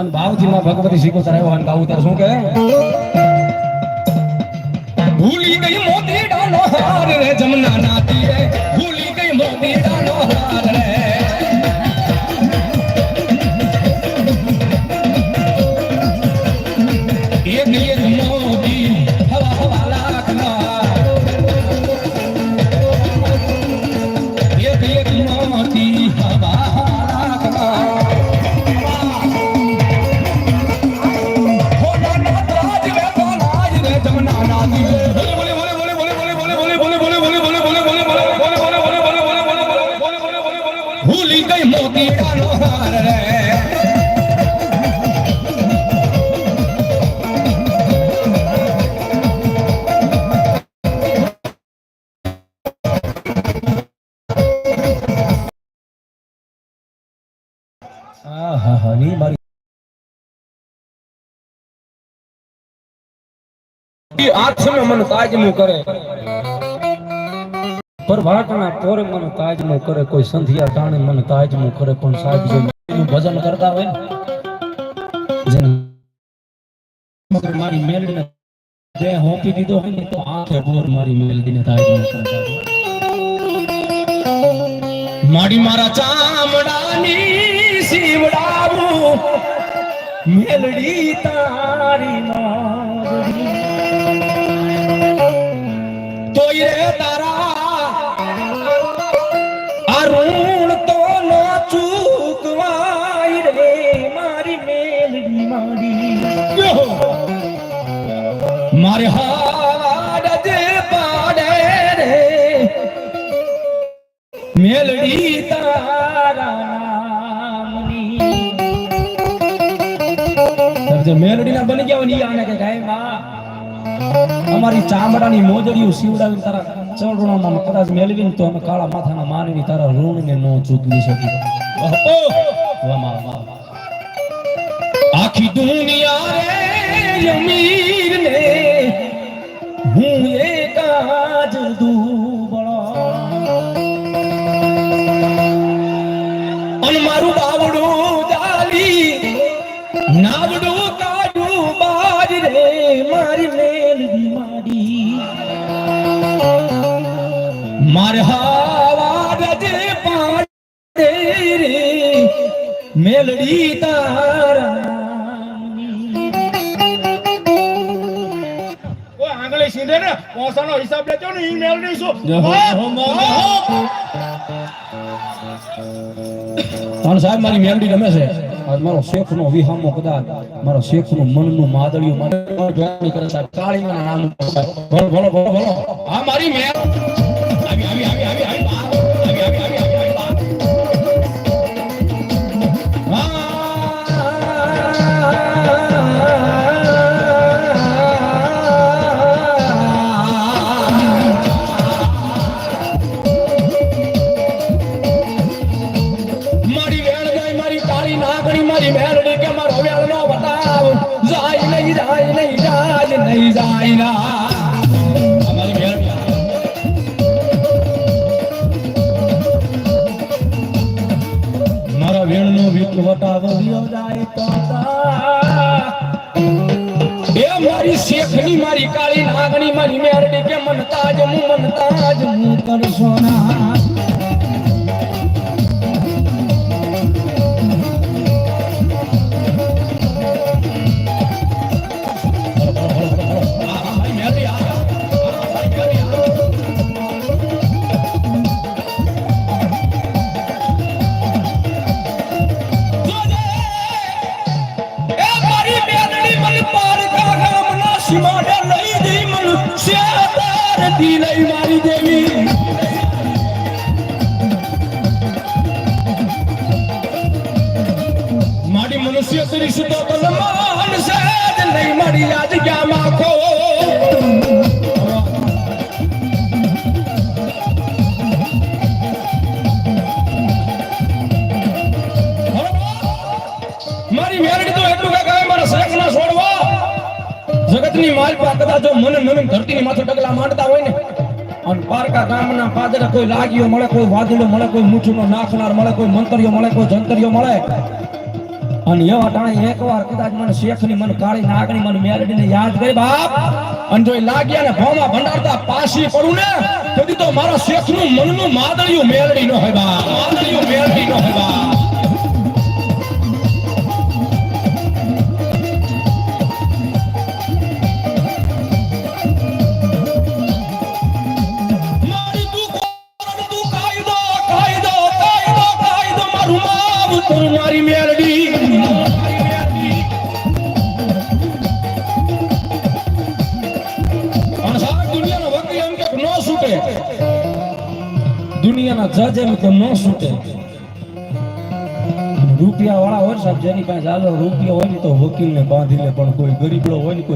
અને ભાવથી માં ભગવતી શીખો આવ્યો અને ગાવું તાર શું કે ભૂલી ગઈ મોતી હાર રે હા હા હા ની મારી સામે મને તાજનું કરે. પર વાટના પોરે મને તાજનું કરે, કોઈ સંધિયા ટાણે મને તાજનું કરે, પણ સાહેબ જો ભજન કરતા હોય મારી મેલડીને જે હોપી દીધો હોય ને, તો આંખે બોર મારી મેલડીને તાજનું કરતા માડી મારા ચામડાની શિવડાવું મેલડી તારી મારી મારે હાડ જે પાડે રે મેલડી તારા મેલડી ના બની ગયા હોય આને કે ગાય ચામડાની મોજડીઓ સીવડાવીને તારા ચરણોમાં કદાચ મેળવીને તો અમે કાળા માથાના માનવી તારા ઋણને નો ચૂકવી શકી આખી દુનિયા રે અમીર ને હું એકાજ દુબળો. અન મારું બાવડું જાલી નાવડું કાઢું બાજ રે, મારી મેલ માડી. મારે હાવા રજે પાડે રે, મેલડી તારા સીધે ને પોસાનો હિસાબ લેજો ને ઈ મેળ દઈશું પણ સાહેબ મારી મેલડી ગમે છે. આજ મારો શેખ નો વિહામો કદાચ મારો શેખનું મનનું માદળિયું મને જોવાની કરે સાહેબ કાળી નામ ભલો ભલો ભલો ભલો આ મારી મેલ એ મારી શેખની મારી કાળી નાગણી મારી મેરડી કે મન તાજ હું મન તાજ હું કરશો ના শ্যামতার দিলাই মারি দেবী છોડવા માલ પા કદાચ જો મન મન ધરતીની માથે ડગલા માંડતા હોય ને, અને પારકા ગામના પાદરે કોઈ લાગ્યો મળે, કોઈ વાદળો મળે, કોઈ મૂઠુનો નાખનાર મળે, કોઈ મંતરીઓ મળે, કોઈ જંતરીઓ મળે. અને એવા ટાણે એકવાર કદાચ મને શેખની, મને કાળી નાગણી, મને મેલડીને યાદ કરી, બાપ, અને જો લાગ્યા ને ભોમાં ભંડારતા પાછી પડું ને તેથી તો મારા શેખનું મનનું માદળિયું મેલડી નો હોય, બાપ. માદળિયું મેલડી નો હોય, બાપ. તું મારી દુનિયાનો જજ એમ કે નો છૂટે. રૂપિયા વાળા હોય સાહેબ, જેની પાસે રૂપિયા હોય ને તો વકીલને બાંધી લે પણ કોઈ ગરીબડો હોય ને કોઈ